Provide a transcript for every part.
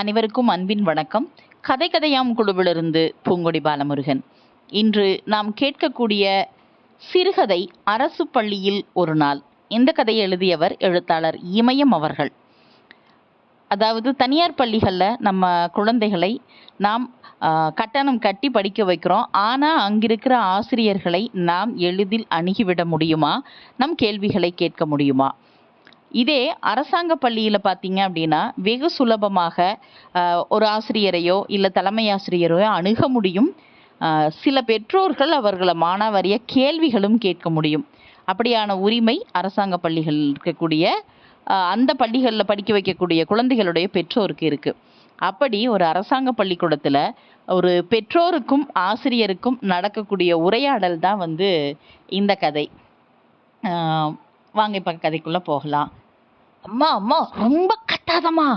அனைவருக்கும் அன்பின் வணக்கம். கதை கதையாம் குழுவிலிருந்து பூங்கொடி பாலமுருகன். இன்று நாம் கேட்கக்கூடிய சிறுகதை அரசு பள்ளியில் ஒரு நாள். இந்த கதையை எழுதியவர் எழுத்தாளர் இமயம் அவர்கள். அதாவது தனியார் பள்ளிகளில் நம்ம குழந்தைகளை நாம் கட்டணம் கட்டி படிக்க வைக்கிறோம். ஆனால் அங்கிருக்கிற ஆசிரியர்களை நாம் எளிதில் அணுகிவிட முடியுமா? நம் கேள்விகளை கேட்க முடியுமா? இதே அரசாங்க பள்ளியில் பார்த்தீங்க அப்படின்னா வெகு சுலபமாக ஒரு ஆசிரியரையோ இல்லை தலைமை ஆசிரியரையோ அணுக முடியும். சில பெற்றோர்கள் அவர்களை மானாவாரிய கேள்விகளும் கேட்க முடியும். அப்படியான உரிமை அரசாங்க பள்ளிகளில் இருக்கக்கூடிய அந்த பள்ளிகளில் படிக்க வைக்கக்கூடிய குழந்தைகளுடைய பெற்றோருக்கு இருக்குது அப்படி ஒரு அரசாங்க பள்ளிக்கூடத்தில் ஒரு பெற்றோருக்கும் ஆசிரியருக்கும் நடக்கக்கூடிய உரையாடல் தான் வந்து இந்த கதை. வாங்க இப்போ கதைக்குள்ளே போகலாம். அம்மா அம்மா ரொம்ப கட்டாதம்மா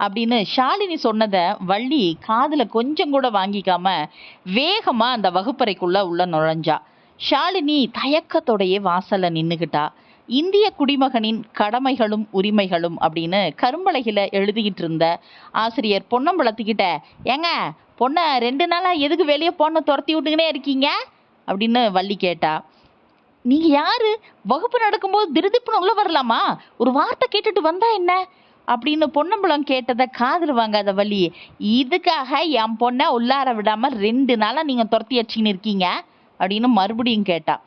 அப்படின்னு ஷாலினி சொன்னதை வள்ளி காதில் கொஞ்சம் கூட வாங்கிக்காம வேகமாக அந்த வகுப்பறைக்குள்ளே உள்ள நுழைஞ்சா. ஷாலினி தயக்கத்தோடையே வாசலில் நின்றுக்கிட்டா இந்திய குடிமகனின் கடமைகளும் உரிமைகளும் அப்படின்னு கரும்பலகையில் எழுதிக்கிட்டு இருந்த ஆசிரியர் பொன்னம்பலத்துக்கிட்ட ஏங்க பொண்ணை ரெண்டு நாளாக எதுக்கு வெளியே பொண்ணை துரத்தி விட்டுக்கினே இருக்கீங்க? அப்படின்னு வள்ளி கேட்டா. நீங்க யாரு? வகுப்பு நடக்கும்போது திருதிப்புன்னு உள்ள வரலாமா? ஒரு வார்த்தை கேட்டுட்டு வந்தா என்ன? அப்படின்னு பொன்னம்பலம் கேட்டதை காதுல வாங்காத வழி இதுக்காக என் பொண்ணை உள்ளார விடாம ரெண்டு நாளா நீங்க துரத்தி அடிச்சுன்னு இருக்கீங்க அப்படின்னு மறுபடியும் கேட்டா.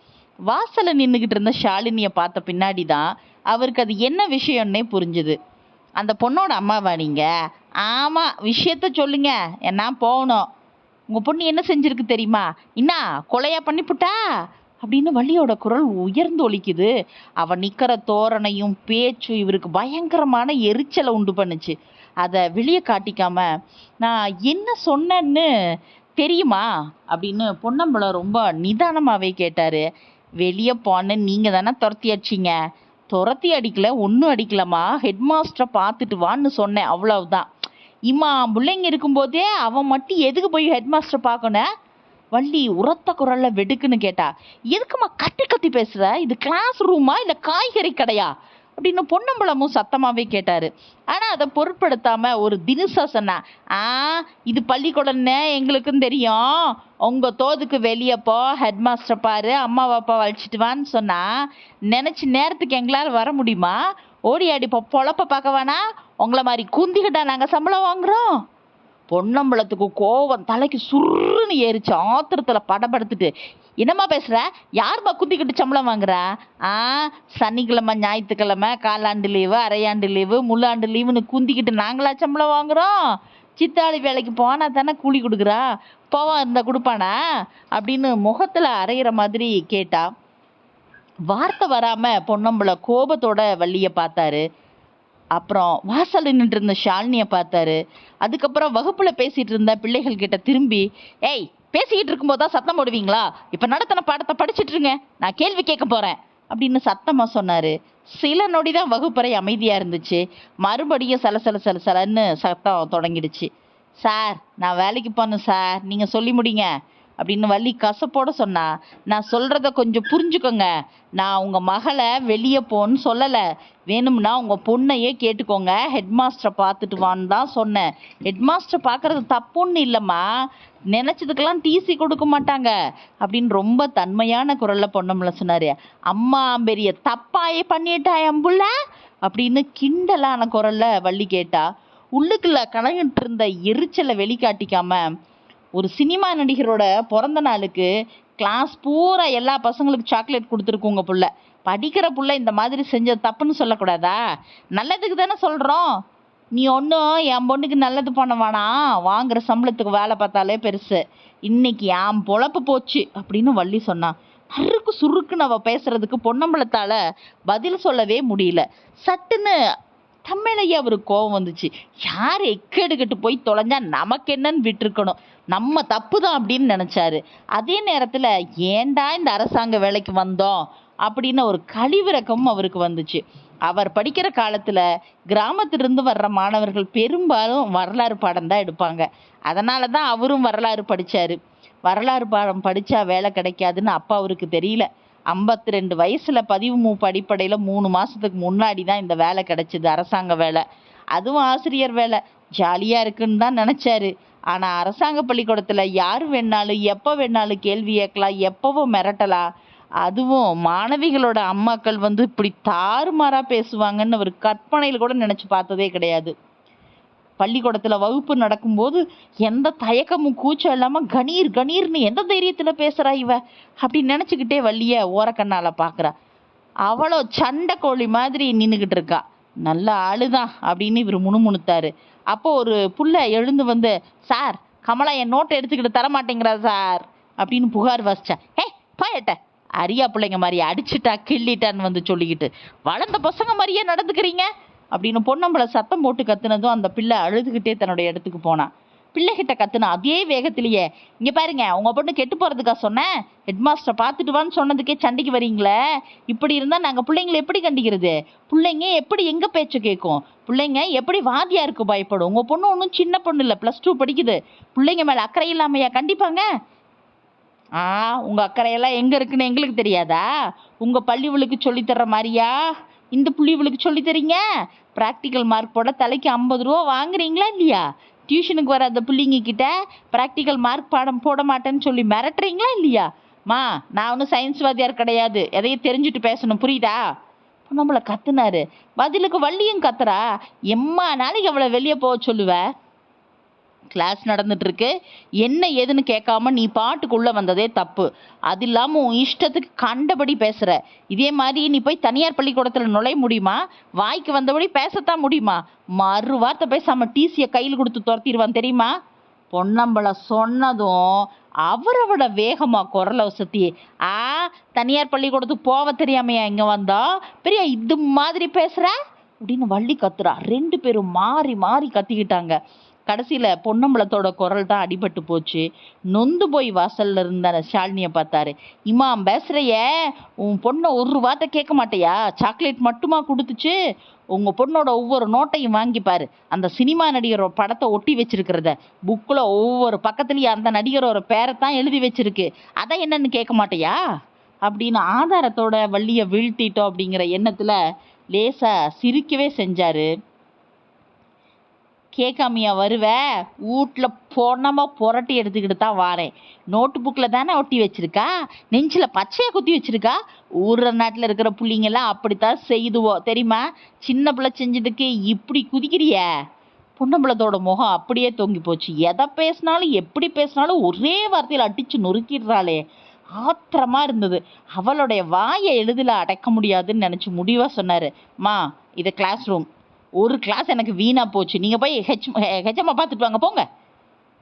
வாசல்ல நின்றுகிட்டு இருந்த ஷாலினியை பார்த்த பின்னாடி தான் அவருக்கு அது என்ன விஷயம்னே புரிஞ்சுது. அந்த பொண்ணோட அம்மாவா நீங்க? ஆமா விஷயத்த சொல்லுங்க. நான் போகணும். உங்க பொண்ணு என்ன செஞ்சிருக்கு தெரியுமா? என்ன கொலையா பண்ணிப்புட்டா? அப்படின்னு வள்ளியோட குரல் உயர்ந்து ஒலிக்குது. அவன் நிற்கிற தோரணையும் பேச்சும் இவருக்கு பயங்கரமான எரிச்சலை உண்டு பண்ணுச்சு. அதை வெளியே காட்டிக்காம நான் என்ன சொன்னேன்னு தெரியுமா? அப்படின்னு பொன்னம்பலம் ரொம்ப நிதானமாகவே கேட்டார். வெளியே போன்னு நீங்கள் தானே துரத்தி அடிச்சீங்க. துரத்தி அடிக்கல ஒன்றும் அடிக்கலம்மா. ஹெட் மாஸ்டரை பார்த்துட்டு வான்னு சொன்னேன் அவ்வளவுதான். இம்மா பிள்ளைங்க இருக்கும்போதே அவன் மட்டும் எதுக்கு போய் ஹெட் மாஸ்டர் பார்க்கணும்? வள்ளி உரத்த குரல்ல வெடுக்குன்னு கேட்டா எதுக்கும்மா கத்தி கத்தி பேசுற? இது கிளாஸ் ரூமா இல்ல காய்கறி கடையா? அப்படின்னு பொன்னம்பலமும் சத்தமாவே கேட்டாரு. ஆனா அதை பொருட்படுத்தாம ஒரு தினுசா சொன்னா ஆ இது பள்ளிக்கூடம்னு எங்களுக்கும் தெரியும். உங்க தோதுக்கு வெளியே போ ஹெட் மாஸ்டர் பாரு அம்மா அப்பா அழைச்சிட்டு வான்னு சொன்னா நினைச்சு நேரத்துக்கு எங்களால் வர முடியுமா? ஓடி ஆடி பொழப்ப பார்க்க வேணா? உங்களை மாதிரி குந்திக்கிட்டா நாங்க சம்பளம் வாங்குறோம். பொன்னம்பலத்துக்கு கோவம் தலைக்கு சுருன்னு ஏறிச்சு ஆத்திரத்தில் படபடுத்துட்டு. என்னம்மா பேசுகிற யாரும்மா குந்திக்கிட்டு சம்பளம் வாங்குற? ஆ சனிக்கிழமை ஞாயிற்றுக்கிழமை காலாண்டு லீவு அரையாண்டு லீவு முள்ளாண்டு லீவுன்னு குந்திக்கிட்டு நாங்களா சம்பளம் வாங்குறோம்? சித்தாளி வேலைக்கு போனா தானே கூலி கொடுக்குறா? போவா இருந்தால் கொடுப்பானா? அப்படின்னு முகத்தில் அரைகிற மாதிரி கேட்டா வார்த்தை வராமல் பொன்னம்பல கோபத்தோட வள்ளியை பார்த்தாரு. அப்புறம் வாசலில் நின்றிருந்த ஷாலினியை பார்த்தாரு. அதுக்கப்புறம் வகுப்பில் பேசிகிட்டு இருந்த பிள்ளைகள் கிட்ட திரும்பி ஏய் பேசிக்கிட்டு இருக்கும்போது தான் சத்தம் போடுவீங்களா? இப்போ நடத்தின பாடத்தை படிச்சிட்டு இருங்க. நான் கேள்வி கேட்க போகிறேன் அப்படின்னு சத்தமாக சொன்னார். சில நொடி தான் வகுப்பறை அமைதியாக இருந்துச்சு. மறுபடியும் சலசல சலசலன்னு சத்தம் தொடங்கிடுச்சு. சார் நான் வேலைக்கு போகணும் சார். நீங்கள் சொல்லி முடிங்க. அப்படின்னு வள்ளி கசப்போட சொன்னா நான் சொல்றத கொஞ்சம் புரிஞ்சுக்கோங்க. நான் உங்க மகளை வெளியே போன்னு சொல்லல. வேணும்னா உங்க பொண்ணையே கேட்டுக்கோங்க. ஹெட்மாஸ்டரை பார்த்துட்டு வான்னு தான் சொன்னேன். ஹெட்மாஸ்டரை பார்க்குறது தப்புன்னு இல்லைம்மா. நினைச்சதுக்கெல்லாம் டிசி கொடுக்க மாட்டாங்க. அப்படின்னு ரொம்ப தன்மையான குரல்ல பொண்ணம்ல சொன்னாரு. அம்மா பெரிய தப்பாயே பண்ணிட்டா அம்புள்ள அப்படின்னு கிண்டலான குரல்ல வள்ளி கேட்டா உள்ளுக்குள்ள கலங்கிட்டு இருந்த எரிச்சலை வெளிக்காட்டிக்காம ஒரு சினிமா நடிகரோட பிறந்த நாளுக்கு கிளாஸ் பூரா எல்லா பசங்களுக்கு சாக்லேட் கொடுத்துருக்குங்க புள்ள. படிக்கிற புள்ள இந்த மாதிரி செஞ்சது தப்புன்னு சொல்லக்கூடாதா? நல்லதுக்கு தானே சொல்கிறோம் நீ ஒன்றும் என் பொண்ணுக்கு நல்லது பண்ண வேணாம். வாங்குற சம்பளத்துக்கு வேலை பார்த்தாலே பெருசு. இன்னைக்கு என் பொழப்பு போச்சு அப்படின்னு வள்ளி சொன்னான் அருக்கு சுருக்குன்னு அவள் பேசுறதுக்கு பொன்னம்பலத்தால பதில் சொல்லவே முடியல. சட்டுன்னு தம்மையிலேயே அவருக்கு கோபம் வந்துச்சு. யார் எக்கெடுக்கிட்டு போய் தொலைஞ்சா நமக்கு என்னன்னு விட்டுருக்கணும். நம்ம தப்பு தான் அப்படின்னு நினச்சாரு. அதே நேரத்தில் ஏன்டா இந்த அரசாங்க வேலைக்கு வந்தோம்? அப்படின்னு ஒரு கழிவிறக்கமும் அவருக்கு வந்துச்சு. அவர் படிக்கிற காலத்தில் கிராமத்திலிருந்து வர்ற மாணவர்கள் பெரும்பாலும் வரலாறு பாடம் தான் எடுப்பாங்க. அதனால தான் அவரும் வரலாறு படித்தார் வரலாறு பாடம் படித்தா வேலை கிடைக்காதுன்னு அப்பா அவருக்கு தெரியல. ஐம்பத்தி ரெண்டு வயசில் பதிவு மூப்பு அடிப்படையில் மூணு மாதத்துக்கு முன்னாடி தான் இந்த வேலை கிடச்சிது அரசாங்க வேலை. அதுவும் ஆசிரியர் வேலை. ஜாலியாக இருக்குன்னு தான் நினச்சாரு. ஆனால் அரசாங்க பள்ளிக்கூடத்தில் யார் வேணாலும் எப்போ வேணாலும் கேள்வி கேட்கலாம் எப்போவும் மிரட்டலாம். அதுவும் மாணவிகளோட அம்மாக்கள் வந்து இப்படி தாறுமாறாக பேசுவாங்கன்னு ஒரு கற்பனையில் கூட நினச்சி பார்த்ததே கிடையாது. பள்ளிக்கூடத்தில் வகுப்பு நடக்கும்போது எந்த தயக்கமும் கூச்சம் இல்லாமல் கணீர் கணீர்னு எந்த தைரியத்தில் பேசுகிறா இவ? அப்படின்னு நினச்சிக்கிட்டே வள்ளிய ஓரக்கண்ணால் பார்க்குறா அவ்வளோ சண்டை கோழி மாதிரி நின்றுக்கிட்டு இருக்கா. நல்ல ஆளுதான் அப்படின்னு இவர் முணுமுணுத்தாரு. அப்போ ஒரு புள்ள எழுந்து வந்து சார் கமலா என் நோட்டை எடுத்துக்கிட்டு தர மாட்டேங்கிறா சார் அப்படின்னு புகார் வாசிச்சா. ஹே பாயட்ட அரியா பிள்ளைங்க மாதிரி அடிச்சிட்டா கிள்ளிட்டான்னு வந்து சொல்லிக்கிட்டு வளர்ந்த பசங்க மாதிரியே நடந்துக்கிறீங்க? அப்படின்னு பொன்னம்பளை சத்தம் போட்டு கத்துனதும் அந்த பிள்ளை அழுதுகிட்டே தன்னுடைய இடத்துக்கு போனான் பிள்ளைகிட்ட கத்துன அதே வேகத்திலேயே இங்க பாருங்க உங்க பொண்ணு கெட்டு போறதுக்கா சொன்னேன் ஹெட்மாஸ்டர் பார்த்துட்டு வான்னு சொன்னதுக்கே சண்டைக்கு வரீங்களே? இப்படி இருந்தா நாங்க பிள்ளைங்களை எப்படி கண்டிக்கிறது? பிள்ளைங்க எப்படி எங்க பேச்சு கேட்கும் பிள்ளைங்க எப்படி வாத்தியாருக்கு பயப்படும்? உங்க பொண்ணு ஒன்றும் சின்ன பொண்ணு இல்லை ப்ளஸ் டூ படிக்குது. பிள்ளைங்க மேல அக்கறை இல்லாமையா? கண்டிப்பாங்க. ஆ உங்க அக்கறையெல்லாம் எங்க இருக்குன்னு எங்களுக்கு தெரியாதா? உங்க பள்ளிவளுக்கு சொல்லித் தர்ற மாதிரியா? இந்த புள்ளிவளுக்கு இவளுக்கு தரீங்க? ப்ராக்டிக்கல் மார்க் போட தலைக்கு ஐம்பது ரூபா வாங்குறீங்களா இல்லையா? டியூஷனுக்கு வர அந்த பிள்ளைங்க கிட்ட ப்ராக்டிக்கல் மார்க் பாடம் போட மாட்டேன்னு சொல்லி மிரட்டுறீங்களா இல்லையா? மா நான் ஒன்றும் சயின்ஸ்வாதியார் கிடையாது. எதையும் தெரிஞ்சுட்டு பேசணும். புரியுதா? நம்மளை கத்துனாரு. பதிலுக்கு வள்ளியும் கத்துறா. எம்மா நாளைக்கு அவளை வெளியே போக சொல்லுவ? கிளாஸ் நடந்துட்டு இருக்கு என்ன ஏதுன்னு கேட்காம நீ பாட்டுக்குள்ளே வந்ததே தப்பு. அது இல்லாமல் உன் இஷ்டத்துக்கு கண்டபடி பேசுகிற இதே மாதிரி நீ போய் தனியார் பள்ளிக்கூடத்தில் நுழைய முடியுமா? வாய்க்கு வந்தபடி பேசத்தான் முடியுமா? மறு வார்த்தை பேசாம டிசியை கையில் கொடுத்து துரத்திடுவான் தெரியுமா? பொன்னம்பளை சொன்னதும் அவரை விட வேகமாக குரலை வசத்தி ஆ தனியார் பள்ளிக்கூடத்துக்கு போக தெரியாமையா இங்கே வந்தோம் பெரிய இது மாதிரி பேசுகிற அப்படின்னு வள்ளி கத்துறா. ரெண்டு பேரும் மாறி மாறி கத்திக்கிட்டாங்க. கடைசியில் பொன்னம்பலத்தோட குரல் தான் அடிபட்டு போச்சு. நொந்து போய் வாசல்ல இருந்த அந்த ஷாலினியை பார்த்தாரு. இமாம் பேசுகிறைய உன் பொண்ணை ஒரு வார்த்தை கேட்க மாட்டியா? சாக்லேட் மட்டுமா கொடுத்துச்சு? உங்கள் பொண்ணோட ஒவ்வொரு நோட்டையும் வாங்கிப்பார் அந்த சினிமா நடிகரோட படத்தை ஒட்டி வச்சிருக்கிறத. புக்கில் ஒவ்வொரு பக்கத்துலேயும் அந்த நடிகரோட பேரை தான் எழுதி வச்சிருக்கு. அதை என்னன்னு கேட்க மாட்டியா? அப்படின்னு ஆதாரத்தோட வள்ளியை வீழ்த்திட்டோம் அப்படிங்கிற எண்ணத்தில் லேசாக சிரிக்கவே செஞ்சாரு. கேட்காமையா வருவ? வீட்டில் பொணமா புரட்டி எடுத்துக்கிட்டு தான் வாரேன். நோட்டு புக்கில் தானே ஒட்டி வச்சிருக்கா? நெஞ்சில் பச்சையை குத்தி வச்சிருக்கா? ஊர்ற நாட்டில் இருக்கிற பிள்ளைங்களாம் அப்படித்தான் செய்துவோம் தெரியுமா? சின்ன பிள்ளை செஞ்சதுக்கு இப்படி குதிக்கிறிய? பொன்னம்பளத்தோட முகம் அப்படியே தொங்கி போச்சு. எதை பேசினாலும் எப்படி பேசினாலும் ஒரே வார்த்தையில் அடித்து நொறுக்கிடுறாளே. ஆத்திரமா இருந்தது. அவளுடைய வாயை எளிதில் அடைக்க முடியாதுன்னு நினச்சி முடிவாக சொன்னார். மா இது கிளாஸ் ரூம் ஒரு கிளாஸ் எனக்கு வீணாக போச்சு. நீங்கள் போய் ஹெச் ஹெச்எம்மா பார்த்துட்டு வாங்க போங்க.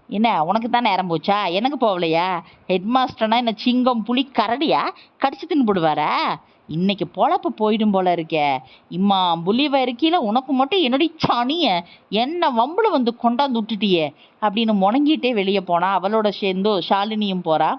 என்ன உனக்கு தான் நேரம் போச்சா? எனக்கு போகலையா ஹெட் மாஸ்டர்னா என்ன சிங்கம் புலி கரடியா? கடிச்சு தின்னு போடுவாரா இன்னைக்கு பொழப்பு போயிடும் போல இருக்கே. இம்மா புலி வரைக்கில உனக்கு மட்டும் என்னுடைய சாணிய என்ன வம்புல வந்து கொண்டாந்து விட்டுட்டியே? அப்படின்னு முணங்கிட்டே வெளியே போனா அவளோட சேர்ந்து ஷாலினியும் போறா.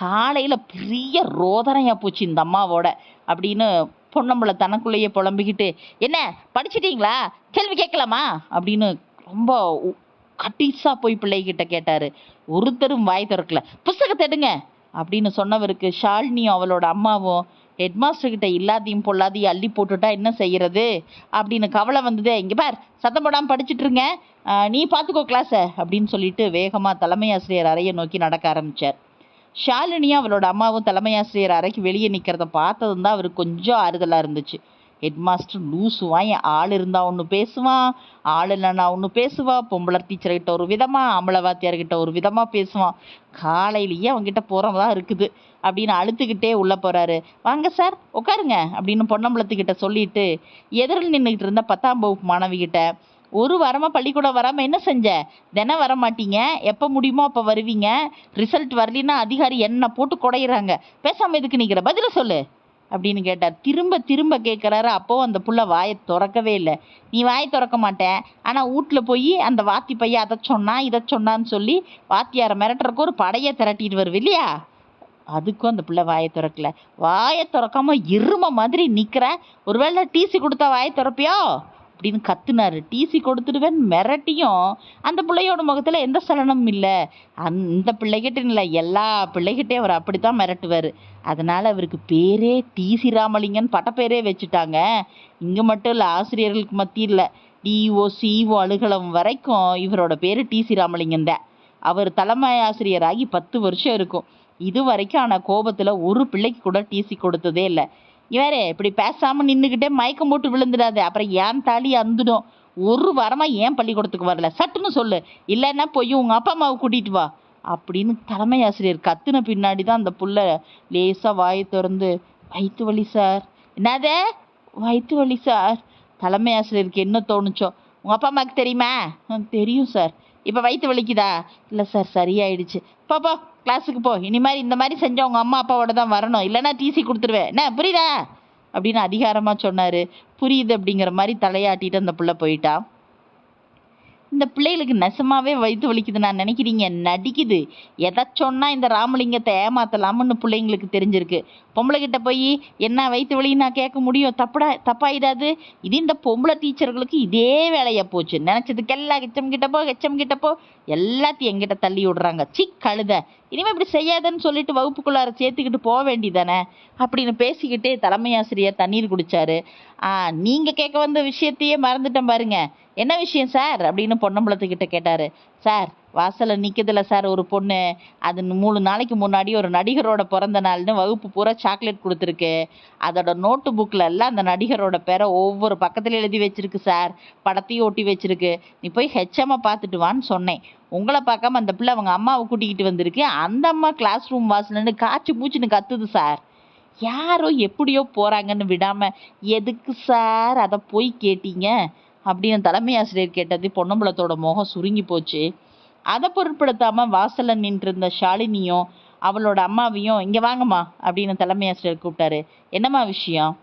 காலையில பெரிய ரோதனையா போச்சு இந்த அம்மாவோட அப்படின்னு பொன்னம்பளை தனக்குள்ளேயே புலம்பிக்கிட்டு என்ன படிச்சிட்டிங்களா? கேள்வி கேட்கலாமா? அப்படின்னு ரொம்ப உ- கட்டிசா போய் பிள்ளைகிட்ட கேட்டாரு. ஒருத்தரும் வாய் திறக்கல. புஸ்தகத்தை எடுங்க அப்படின்னு சொன்னவருக்கு ஷாலினியும் அவளோட அம்மாவும் ஹெட்மாஸ்டர் கிட்ட இல்லாதையும் பொல்லாதையும் அள்ளி போட்டுட்டா என்ன செய்யறது? அப்படின்னு கவலை வந்ததே. இங்க பார் சத்தம் போடாம படிச்சிட்டு இருங்க. நீ பார்த்துக்கோ கிளாஸை அப்படின்னு சொல்லிட்டு வேகமா தலைமை ஆசிரியர் அறையை நோக்கி நடக்க ஆரம்பிச்சார். ஷாலினியும் அவளோட அம்மாவும் தலைமை ஆசிரியர் அறைக்கு வெளியே நிற்கிறத பார்த்ததும் தான் அவருக்கு கொஞ்சம் ஆறுதலாக இருந்துச்சு. ஹெட் மாஸ்டர் லூசுவான் என் ஆள் இருந்தால் ஒன்று பேசுவான் ஆள் இல்லைன்னா ஒன்று பேசுவான் பொம்பளை டீச்சர்கிட்ட ஒரு விதமாக ஆம்பளை வாத்தியார்கிட்ட ஒரு விதமாக பேசுவான். காலையிலேயே அவங்ககிட்ட போகிறதா இருக்குது. அப்படின்னு அழுத்துக்கிட்டே உள்ளே போகிறாரு வாங்க சார் உட்காருங்க அப்படின்னு பொன்னம்பலத்துக்கிட்ட சொல்லிட்டு எதிரில் நின்றுக்கிட்டு இருந்த பத்தாம் வகுப்பு மாணவிகிட்ட ஒரு வாரமாக பள்ளிக்கூடம் வராமல் என்ன செஞ்ச? தினம் வர மாட்டீங்க. எப்போ முடியுமோ அப்போ வருவீங்க. ரிசல்ட் வரலின்னா அதிகாரி என்ன போட்டு குடையிறாங்க. பேசாமல் எதுக்கு நிற்கிற பதில சொல்லு. அப்படின்னு கேட்டார். திரும்ப திரும்ப கேட்குறாரு அப்போ அந்த புள்ள வாயை திறக்கவே இல்லை. நீ வாயை திறக்க மாட்டேன் ஆனால் வீட்டில் போய் அந்த வாத்தி பையன் அதை சொன்னான் இதை சொன்னான்னு சொல்லி வாத்தியாரை மிரட்டுறக்கு ஒரு படையை திரட்டிட்டு வருது இல்லையா? அதுக்கும் அந்த பிள்ளை வாயை திறக்கல. வாயை திறக்காம இரும மாதிரி நிற்கிற ஒருவேளை டிசி கொடுத்தா வாயை திறப்பியோ? அப்படின்னு கத்துனாரு. டிசி கொடுத்துடுவேன் மிரட்டியும் அந்த பிள்ளையோட முகத்தில் எந்த சலனமும் இல்லை. அந்த பிள்ளைகிட்ட இல்லை எல்லா பிள்ளைகிட்டே அவர் அப்படித்தான் மிரட்டுவார். அதனால் அவருக்கு பேரே டிசி ராமலிங்கன்னு பட்டப்பேரே வச்சுட்டாங்க. இங்கே மட்டும் இல்லை ஆசிரியர்களுக்கு மத்தியில் டிஓ சிஓ அலுவலகம் வரைக்கும் இவரோட பேர் டிசி ராமலிங்கன் தான். அவர் தலைமை ஆசிரியராகி பத்து வருஷம் இருக்கும். இது வரைக்கும் ஆனால் கோபத்தில் ஒரு பிள்ளைக்கு கூட டிசி கொடுத்ததே இல்லை. இவரே இப்படி பேசாமல் நின்றுக்கிட்டே மயக்கம் போட்டு விழுந்துடாது. அப்புறம் ஏன் தாலி அந்துடும். ஒரு வாரமாக ஏன் பள்ளிக்கூடத்துக்கு வரல? சட்டுன்னு சொல்லு. இல்லைன்னா போய் உங்கள் அப்பா அம்மாவை கூட்டிகிட்டு வா. அப்படின்னு தலைமை ஆசிரியர் கத்துன பின்னாடி தான் அந்த புள்ள லேசாக வாயை திறந்து வயிற்று வலி சார். என்னதே? வயிற்று வலி சார்? தலைமை ஆசிரியருக்கு என்ன தோணுச்சோ. உங்கள் அப்பா அம்மாவுக்கு தெரியுமா? தெரியும் சார். இப்போ வயிற்று வலிக்குதா? இல்லை சார் சரியாயிடுச்சு. பாப்பா கிளாஸுக்கு போ. இனி மாதிரி இந்த மாதிரி செஞ்சா உங்கள் அம்மா அப்பாவோட தான் வரணும். இல்லைன்னா டிசி கொடுத்துருவேன். என்ன புரியுதா? அப்படின்னு அதிகாரமாக சொன்னார். புரியுது அப்படிங்கிற மாதிரி தலையாட்டிட்டு அந்த பிள்ளை போயிட்டான் இந்த பிள்ளைகளுக்கு நெசமாவே வயிற்று வலிக்குது நான் நினைக்கிறீங்க? நடிக்குது. எதை சொன்னால் இந்த ராமலிங்கத்தை ஏமாத்தலாம்னு பிள்ளைங்களுக்கு தெரிஞ்சிருக்கு. பொம்பளை கிட்ட போய் என்ன வயிற்று வலி நான் கேட்க முடியும்? தப்புடா தப்பாயிடாது. இது இந்த பொம்பளை டீச்சர்களுக்கு இதே வேலையாக போச்சு. நினச்சதுக்கெல்லாம் ஹெச்எம் கிட்ட போ கிட்டப்போ கிட்ட போ. எல்லாத்தையும் எங்கிட்ட தள்ளி விடுறாங்க. சி கழுத. இனிமேல் இப்படி செய்யாதன்னு சொல்லிட்டு வகுப்புக்குள்ளார சேர்த்துக்கிட்டு போக வேண்டியதானே? அப்படின்னு பேசிக்கிட்டே தலைமை ஆசிரியர் தண்ணீர் குடித்தாரு ஆ நீங்க கேட்க வந்த விஷயத்தையே மறந்துட்டேன் பாருங்க. என்ன விஷயம் சார்? அப்படின்னு பொன்னம்பலத்துக்கிட்ட கேட்டாரு. சார் வாசலில் நிற்கதில்ல சார் ஒரு பொண்ணு. அது மூணு நாளைக்கு முன்னாடி ஒரு நடிகரோட பிறந்த நாள்னு வகுப்பு பூரா சாக்லேட் கொடுத்துருக்கு. அதோட நோட்டு புக்கில் எல்லாம் அந்த நடிகரோட பேரை ஒவ்வொரு பக்கத்துல எழுதி வச்சிருக்கு சார். படத்தையும் ஒட்டி வச்சிருக்கு. நீ போய் ஹெச்எம்மை பார்த்துட்டு வான்னு சொன்னேன். உங்களை பார்க்காம அந்த பிள்ளை அவங்க அம்மாவை கூட்டிக்கிட்டு வந்திருக்கு. அந்த அம்மா கிளாஸ் ரூம் வாசல்னு காய்ச்சி பூச்சின்னு கத்துது சார். யாரோ எப்படியோ போகிறாங்கன்னு விடாமல் எதுக்கு சார்? அதை போய் கேட்டீங்க? அப்படின்னு தலைமை ஆசிரியர் கேட்டது பொன்னம்பலத்தோட முகம் சுருங்கி போச்சு. அதை பொருட்படுத்தாமல் வாசலில் நின்றிருந்த ஷாலினியும் அவளோட அம்மாவையும் இங்கே வாங்கம்மா அப்படின்னு தலைமை ஆசிரியர் கூப்பிட்டாரு. என்னம்மா விஷயம்?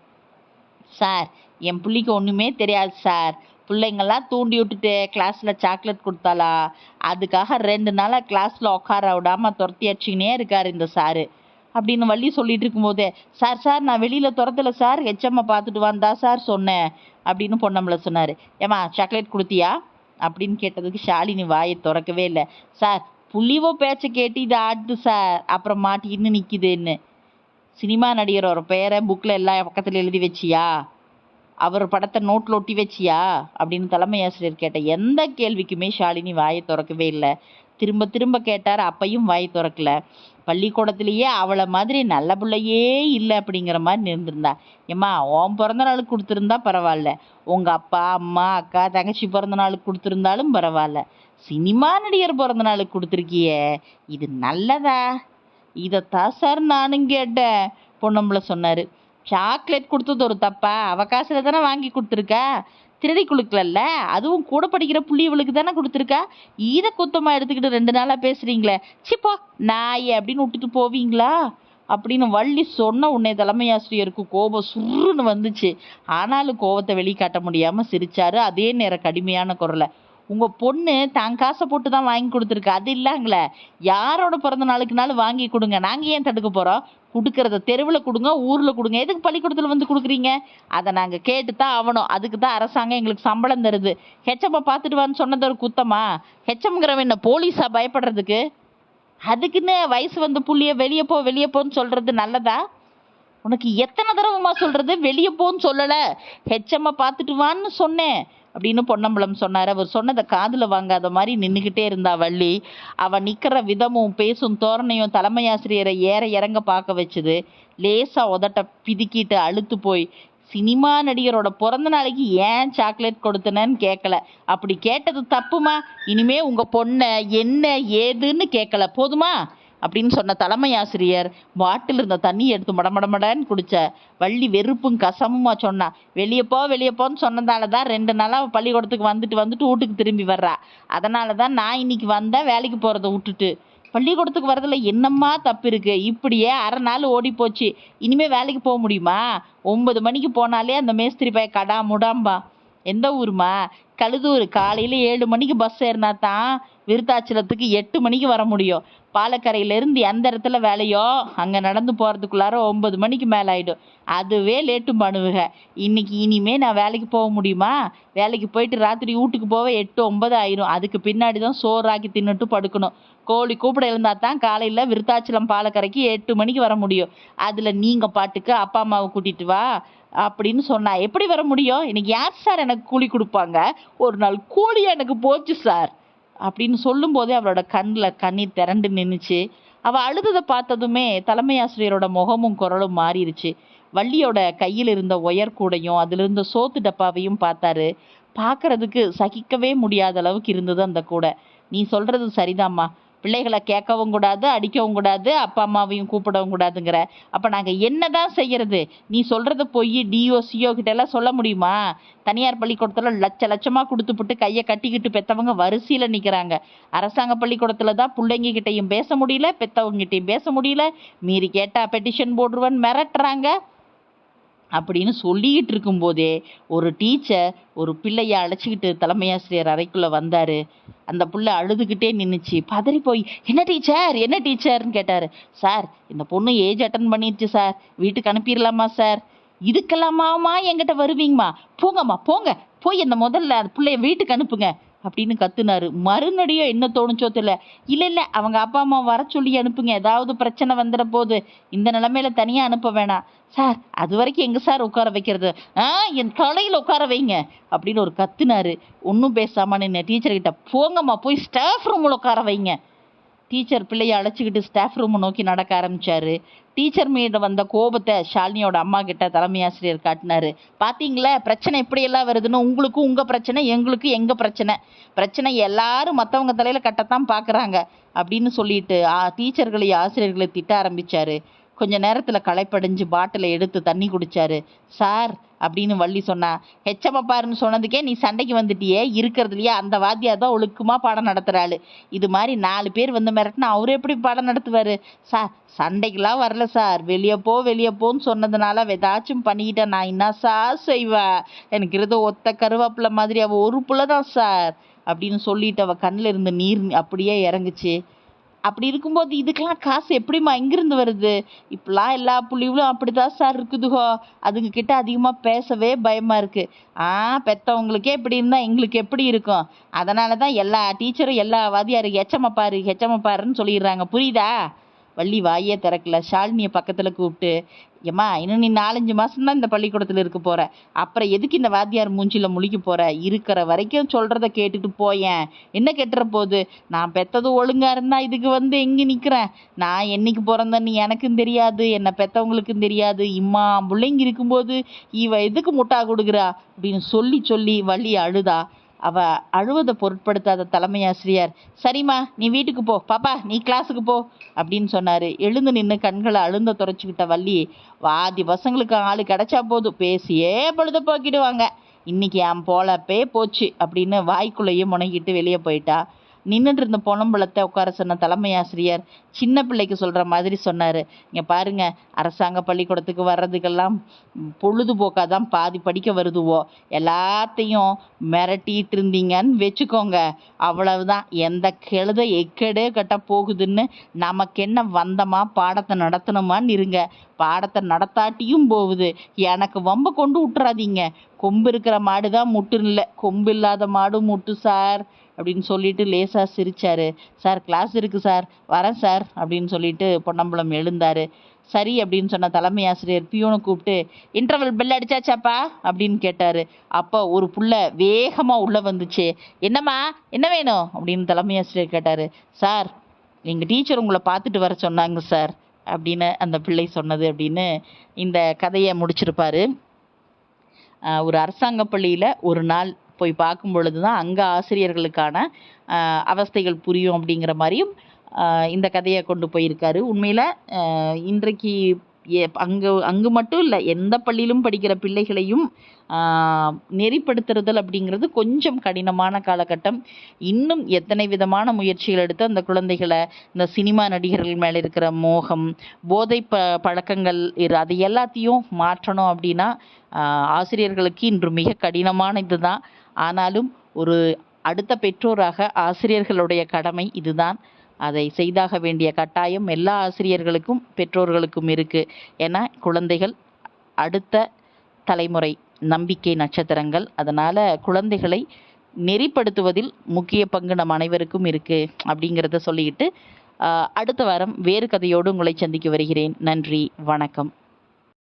சார் என் பிள்ளைக்கு ஒன்றுமே தெரியாது சார். பிள்ளைங்கள்லாம் தூண்டி விட்டுட்டு கிளாஸில் சாக்லேட் கொடுத்தாளா? அதுக்காக ரெண்டு நாளாக கிளாஸில் உட்கார விடாமல் துரத்தி அடிச்சுக்கினே இருக்கார் இந்த சாரு. அப்படின்னு வள்ளி சொல்லிட்டு இருக்கும்போதே சார் சார் நான் வெளியில் துரத்தல சார். ஹெச்எம்மை பார்த்துட்டு வந்தா சார் சொன்னேன். அப்படின்னு பொன்னம்பளை சொன்னார். ஏம்மா சாக்லேட் கொடுத்தியா? அப்படின்னு கேட்டதுக்கு ஷாலினி வாயை திறக்கவே இல்லை. சார் புள்ளிவோ பேச்சை கேட்டு இது ஆடுது சார். அப்புறம் மாட்டிக்கின்னு நிற்கிதுன்னு சினிமா நடிகரோட பேரை புக்கில் எல்லா பக்கத்தில் எழுதி வச்சியா? அவர் படத்தை நோட்டில் ஒட்டி வச்சியா? அப்படின்னு தலைமை ஆசிரியர் கேட்ட எந்த கேள்விக்குமே ஷாலினி வாயை திறக்கவே இல்லை. திரும்ப திரும்ப கேட்டார் அப்பையும் வாய் திறக்கல. பள்ளிக்கூடத்திலேயே அவளை மாதிரி நல்ல பிள்ளையே இல்லை அப்படிங்கிற மாதிரி இருந்திருந்தா ஏம்மா உன் பிறந்த நாளுக்கு கொடுத்துருந்தா பரவாயில்ல. உங்கள் அப்பா அம்மா அக்கா தங்கச்சி பிறந்த நாளுக்கு கொடுத்துருந்தாலும் பரவாயில்ல. சினிமா நடிகர் பிறந்த நாளுக்கு கொடுத்துருக்கியே இது நல்லதா? இதைத்தான் சார் நானும் கேட்டேன் பொன்னம்பளை சொன்னார். சாக்லேட் கொடுத்தது ஒரு தப்பா? அவகாசத்தில் தானே வாங்கி கொடுத்துருக்கா? திருடி கொடுக்கலல்ல அதுவும் கூட படிக்கிற புள்ளியவளுக்கு தானே கொடுத்துருக்கா? இதை குத்தமாக எடுத்துக்கிட்டு ரெண்டு நாளாக பேசுகிறீங்களே சிப்பா நாய் அப்படின்னு விட்டுட்டு போவீங்களா? அப்படின்னு வள்ளி சொன்ன உன்னை தலைமை ஆசிரியருக்கு கோபம் சுருன்னு வந்துச்சு. ஆனாலும் கோபத்தை வெளிக்காட்ட முடியாமல் சிரிச்சாரு. அதே நேரம் கடுமையான குரலை. உங்கள் பொண்ணு தான் காசை போட்டு தான் வாங்கி கொடுத்துருக்கு. அது இல்லைங்களே. யாரோட பிறந்த நாளுக்குனாலும் வாங்கி கொடுங்க. நாங்கள் ஏன் தடுக்க போகிறோம் கொடுக்கறத தெருவில் கொடுங்க ஊரில் கொடுங்க. எதுக்கு பள்ளிக்கூடத்தில் வந்து கொடுக்குறீங்க? அதை நாங்கள் கேட்டு தான் ஆகணும் அதுக்கு தான் அரசாங்கம் எங்களுக்கு சம்பளம் தருது. ஹெச்எம்மை பார்த்துட்டு வான்னு சொன்னது ஒரு குத்தமா? ஹெச்எம்ங்கிறவன் என்ன போலீஸாக பயப்படுறதுக்கு? அதுக்குன்னு வயசு வந்த புள்ளிய வெளியே போ வெளியே போன்னு சொல்கிறது நல்லதா? உனக்கு எத்தனை தடவைமா சொல்கிறது வெளியே போன்னு சொல்லலை. ஹெச்எம்மை பார்த்துட்டு வான்னு சொன்னேன். அப்படின்னு பொன்னம்பலம் சொன்னார். அவர் சொன்னதை காதில் வாங்காத மாதிரி நின்றுக்கிட்டே இருந்தா வள்ளி. அவள் நிற்கிற விதமும் பேசும் தோரணையும் தலைமை ஆசிரியரை ஏற இறங்க பார்க்க வச்சுது. லேசாக உதட்ட பிதுக்கிட்டு அழுத்து போய் சினிமா நடிகரோட பிறந்த நாளைக்கு ஏன் சாக்லேட் கொடுத்தனன்னு கேட்கல அப்படி கேட்டது தப்புமா? இனிமே உங்க பொண்ணை என்ன ஏதுன்னு கேட்கல போதுமா? அப்படின்னு சொன்ன தலைமை ஆசிரியர் பாட்டில் இருந்த தண்ணி எடுத்து மடமடமடன்னு குடிச்ச வள்ளி வெறுப்பும் கசமுமா சொன்னா வெளியே போ வெளியே போன்னு சொன்னதால தான் ரெண்டு நாளாக பள்ளிக்கூடத்துக்கு வந்துட்டு வந்துட்டு வீட்டுக்கு திரும்பி வர்றா. அதனால தான் நான் இன்னைக்கு வந்தேன் வேலைக்கு போகிறத விட்டுட்டு பள்ளிக்கூடத்துக்கு வரதுல என்னம்மா தப்பு இருக்கு? இப்படியே அரை நாள் ஓடி போச்சு. இனிமே வேலைக்கு போக முடியுமா? ஒன்பது மணிக்கு போனாலே அந்த மேஸ்திரி பைய கடா முடாம்பா. எந்த ஊருமா? கழுதூர். காலையில் ஏழு மணிக்கு பஸ் ஏறினா தான் விருத்தாச்சலத்துக்கு எட்டு மணிக்கு வர முடியும். பாலக்கரையிலேருந்து எந்த இடத்துல வேலையோ அங்கே நடந்து போகிறதுக்குள்ளார ஒன்பது மணிக்கு மேலே ஆகிடும் அதுவே லேட்டும் பண்ணுவேங்க. இன்னைக்கு இனிமே நான் வேலைக்கு போக முடியுமா? வேலைக்கு போயிட்டு ராத்திரி வீட்டுக்கு போக எட்டு ஒன்பது ஆயிரும். அதுக்கு பின்னாடி தான் சோறாக்கி தின்னுட்டு படுக்கணும். கோழி கூப்பிட இருந்தால் தான் காலையில் விருத்தாச்சலம் பாலக்கரைக்கு எட்டு மணிக்கு வர முடியும். அதில் நீங்கள் பாட்டுக்கு அப்பா அம்மாவை கூட்டிகிட்டு வா அப்படின்னு சொன்னா எப்படி வர முடியும்? இன்னைக்கு யார் சார் எனக்கு கூலி கொடுப்பாங்க? ஒரு நாள் கூலி எனக்கு போச்சு சார். அப்படின்னு சொல்லும்போதே அவளோட கண்ணில் கண்ணீர் திரண்டு நின்றுச்சு அவள் அழுததை பார்த்ததுமே தலைமை ஆசிரியரோட முகமும் குரலும் மாறிடுச்சு. வள்ளியோட கையில் இருந்த ஒயர் கூடையும் அதில் இருந்த சோத்து டப்பாவையும் பார்த்தாரு. பார்க்கறதுக்கு சகிக்கவே முடியாத அளவுக்கு இருந்தது அந்த கூடை. நீ சொல்றது சரிதாம்மா. பிள்ளைகளை கேட்கவும் கூடாது அடிக்கவும் கூடாது அப்பா அம்மாவையும் கூப்பிடவும் கூடாதுங்கிற. அப்போ நாங்கள் என்ன தான் செய்கிறது நீ சொல்கிறத போய் டிஓ சிஓ எல்லாம் சொல்ல முடியுமா? தனியார் பள்ளிக்கூடத்தில் லட்ச லட்சமாக கொடுத்துப்புட்டு கையை கட்டிக்கிட்டு பெற்றவங்க வரிசையில் நிற்கிறாங்க அரசாங்க பள்ளிக்கூடத்தில் தான் பிள்ளைங்க கிட்டேயும் பேச முடியல பெற்றவங்க கிட்டேயும் பேச முடியல. மீறி கேட்டால் பெட்டிஷன் போடுருவன் மிரட்டுறாங்க. அப்படின்னு சொல்லிக்கிட்டு இருக்கும்போதே ஒரு டீச்சர் ஒரு பிள்ளையை அழைச்சிக்கிட்டு தலைமை ஆசிரியர் அறைக்குள்ளே வந்தார். அந்த பிள்ளை அழுதுகிட்டே நின்றுச்சு பதறி போய் என்ன டீச்சர் என்ன டீச்சர்னு கேட்டார். சார் இந்த பொண்ணு ஏஜ் அட்டன் பண்ணிடுச்சு சார். வீட்டுக்கு அனுப்பிடலாமா சார்? இதுக்கெல்லாமாமா என்கிட்ட வருவீங்கம்மா. போங்கம்மா போங்க. போய் இந்த முதல்ல அந்த பிள்ளைய வீட்டுக்கு அனுப்புங்க. அப்படின்னு கத்துனாரு. மறுநடியும் என்ன தோணுச்சோ தெரியல. இல்ல இல்ல அவங்க அப்பா அம்மா வர சொல்லி அனுப்புங்க. ஏதாவது பிரச்சனை வந்துட போகுது இந்த நிலைமையில தனியா அனுப்ப வேணாம். சார் அது வரைக்கும் எங்க சார் உட்கார வைக்கிறது? ஆ என் தலையில் உட்கார வைங்க அப்படின்னு ஒரு கத்துனாரு. ஒன்றும் பேசாம நின்ன டீச்சர் கிட்ட போங்கம்மா போய் ஸ்டாஃப் ரூம்ல உட்கார வைங்க. டீச்சர் பிள்ளைய அழைச்சிக்கிட்டு ஸ்டாஃப் ரூம் நோக்கி நடக்க ஆரம்பிச்சாரு. டீச்சர் மீது வந்த கோபத்தை ஷாலினியோட அம்மா கிட்ட தலைமை ஆசிரியர் காட்டினாரு. பார்த்தீங்களா பிரச்சனை எப்படியெல்லாம் வருதுன்னு உங்களுக்கும் உங்கள் பிரச்சனை எங்களுக்கும் எங்கள் பிரச்சனை? பிரச்சனை எல்லாரும் மற்றவங்க தலையில் கட்டத்தான் பார்க்குறாங்க அப்படின்னு சொல்லிட்டு டீச்சர்களை ஆசிரியர்களை திட்ட ஆரம்பித்தார் கொஞ்ச நேரத்தில் களைப்படைஞ்சு பாட்டிலை எடுத்து தண்ணி குடிச்சாரு. சார் அப்படின்னு வள்ளி சொன்னா ஹெச்சமப்பாருன்னு சொன்னதுக்கே நீ சண்டைக்கு வந்துட்டியே இருக்கிறதுலையே அந்த வாத்தியா தான் ஒழுக்கமாக பாடம் நடத்துகிறாள் இது மாதிரி நாலு பேர் வந்து மிரட்டினா அவரு எப்படி பாடம் நடத்துவார்? சார் சண்டைக்கெலாம் வரல சார். வெளியே போ வெளியே போன்னு சொன்னதுனால ஏதாச்சும் பண்ணிக்கிட்டேன் நான் என்ன சார் செய்வேன் எனக்கு இருந்த ஒத்த கருவேப்பிலை மாதிரி. அவள் ஒரு புள்ள தான் சார். அப்படின்னு சொல்லிட்டு அவள் கண்ணில் இருந்த நீர் அப்படியே இறங்குச்சு. அப்படி இருக்கும்போது இதுக்கெல்லாம் காசு எப்படிம்மா? இங்கிருந்து வருது? இப்பெல்லாம் எல்லா புள்ளிகளும் அப்படிதான் சார் இருக்குதுகோ. அதுங்க கிட்ட பேசவே பயமா இருக்கு. ஆ பெத்தவங்களுக்கே இப்படி இருந்தா எங்களுக்கு எப்படி இருக்கும்? அதனால தான் எல்லா டீச்சரும் எல்லா வாதியாரும் எச்சம பாரு எச்சம பாருன்னு சொல்லிடுறாங்க. புரியுதா? வள்ளி வாயே திறக்கல. ஷாலினியை பக்கத்தில் கூப்பிட்டு ஏம்மா இன்னும் நீ நாலஞ்சு மாதம் தான் இந்த பள்ளிக்கூடத்தில் இருக்க போகிற அப்புறம் எதுக்கு இந்த வாத்தியார் மூஞ்சியில் முழிக்க போகிற இருக்கிற வரைக்கும் சொல்கிறத கேட்டுட்டு போயேன் என்ன கெட்டுற போகுது? நான் பெத்தது ஒழுங்காக இருந்தால் இதுக்கு வந்து எங்கே நிற்கிறேன் நான் என்னைக்கு பிறந்தேன்னு எனக்கும் தெரியாது என்னை பெற்றவங்களுக்கும் தெரியாது. இம்மா பிள்ளைங்க இருக்கும்போது இவ எதுக்கு முட்டா கொடுக்குறா? அப்படின்னு சொல்லி சொல்லி வழி அழுதா. அவ அழுவதை பொருட்படுத்தாத தலைமை ஆசிரியர் சரிம்மா நீ வீட்டுக்கு போ. பாப்பா நீ கிளாஸுக்கு போ. அப்படின்னு சொன்னாரு. எழுந்து நின்று கண்களை அழுந்த துறைச்சிக்கிட்ட வள்ளி வாதி பசங்களுக்கு ஆள் கிடைச்சா போதும் பேசியே பொழுத போக்கிடுவாங்க. இன்னைக்கு என் போலப்பே போச்சு அப்படின்னு வாய்க்குள்ளேயே முனகிட்டு வெளியே போயிட்டா. நின்றுட்டு இருந்த பொணம்பளத்தை உட்கார சொன்ன தலைமை ஆசிரியர் சின்ன பிள்ளைக்கு சொல்ற மாதிரி சொன்னாரு. இங்க பாருங்க அரசாங்க பள்ளிக்கூடத்துக்கு வர்றதுக்கெல்லாம் பொழுதுபோக்காக தான் பாதி படிக்க வருதுவோ. எல்லாத்தையும் மிரட்டிட்டு இருந்தீங்கன்னு வச்சுக்கோங்க. அவ்வளவுதான். எந்த கெழுத எக்கேடே கட்ட போகுதுன்னு நமக்கு என்ன வந்தமா பாடத்தை நடத்தணுமான்னு இருங்க. பாடத்தை நடத்தாட்டியும் போகுது. எனக்கு வம்ப கொண்டு விட்டுறாதீங்க. கொம்பு இருக்கிற மாடு தான் முட்டு இல்லை. கொம்பு இல்லாத மாடு முட்டு சார். அப்படின்னு சொல்லிட்டு லேசாக சிரித்தார் சார் கிளாஸ் இருக்குது சார். வரேன் சார். அப்படின்னு சொல்லிட்டு பொன்னம்பலம் எழுந்தார். சரி அப்படின்னு சொன்ன தலைமை ஆசிரியர் பியூனை கூப்பிட்டு இன்டர்வல் பெல் அடிச்சாச்சாப்பா? அப்படின்னு கேட்டார். அப்போ ஒரு புள்ள வேகமாக உள்ளே வந்துச்சு. என்னம்மா என்ன வேணும்? அப்படின்னு தலைமை ஆசிரியர் கேட்டார். சார் எங்கள் டீச்சர் உங்களை பார்த்துட்டு வர சொன்னாங்க சார் அப்படின்னு அந்த பிள்ளை சொன்னது அப்படின்னு இந்த கதையை முடிச்சிருப்பாரு. ஒரு அரசாங்க பள்ளியில் ஒரு நாள் போய் பார்க்கும் பொழுது தான் அங்கே ஆசிரியர்களுக்கான அவஸ்தைகள் புரியும் அப்படிங்கிற மாதிரியும் இந்த கதையை கொண்டு போயிருக்காரு. உண்மையில் இன்றைக்கு எ- அங்கு அங்கு மட்டும் இல்லை எந்த பள்ளியிலும் படிக்கிற பிள்ளைகளையும் நெறிப்படுத்துறதல் அப்படிங்கிறது கொஞ்சம் கடினமான காலகட்டம். இன்னும் எத்தனை விதமான முயற்சிகள் எடுத்து அந்த குழந்தைகளை இந்த சினிமா நடிகர்கள் மேலே இருக்கிற மோகம் போதை ப பழக்கங்கள் இரு அது எல்லாத்தையும் மாற்றணும் அப்படின்னா ஆசிரியர்களுக்கு இன்று மிக கடினமான இதுதான். ஆனாலும் ஒரு அடுத்த பெற்றோராக ஆசிரியர்களுடைய கடமை இதுதான். அதை செய்தாக வேண்டிய கட்டாயம் எல்லா ஆசிரியர்களுக்கும் பெற்றோர்களுக்கும் இருக்குது ஏன்னா குழந்தைகள் அடுத்த தலைமுறை நம்பிக்கை நட்சத்திரங்கள். அதனால் குழந்தைகளை நெறிப்படுத்துவதில் முக்கிய பங்கு நம் அனைவருக்கும் இருக்குது அப்படிங்கிறத சொல்லிக்கிட்டு அடுத்த வாரம் வேறு கதையோடு உங்களை சந்திக்க வருகிறேன். நன்றி வணக்கம்.